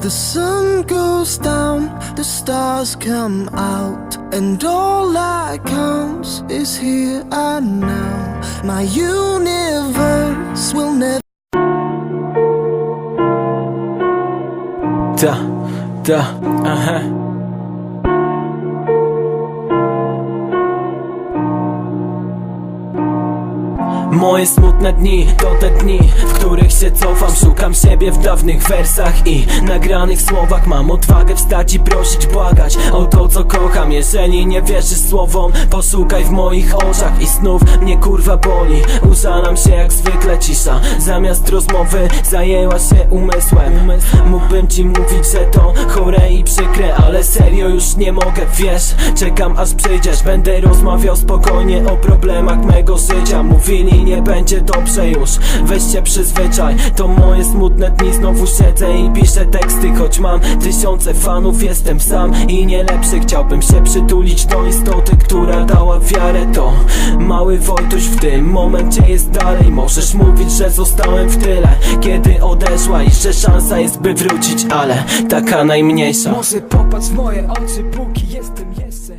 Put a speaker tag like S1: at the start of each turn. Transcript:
S1: The sun goes down, the stars come out, and all that counts is here and now. My universe will never.
S2: Ta, ta, aha. Moje smutne dni to te dni, w których się cofam. Szukam siebie w dawnych wersach i nagranych słowach. Mam odwagę wstać i prosić, błagać o to co kocham. Jeżeli nie wierzysz słowom, poszukaj w moich oczach I snów. Mnie kurwa boli, użalam się jak zwykle cisza. Zamiast rozmowy zajęła się umysłem. Mógłbym ci mówić, że to chore i przykre Ale serio już nie mogę, wiesz? Czekam aż przyjdziesz, będę rozmawiał spokojnie o problemach mego życia. Mówili nie będzie dobrze już, weź się przyzwyczaj. To moje smutne dni, znowu siedzę i piszę teksty. Choć mam tysiące fanów, jestem sam i nie lepszy. Chciałbym się przytulić do istoty, która dała wiarę. To mały Wojtuś w tym momencie jest dalej. Możesz mówić, że zostałem w tyle. Kiedy przeszła i że szansa jest by wrócić, ale taka najmniejsza.
S3: Może popatrz w moje oczy, póki jestem, jestem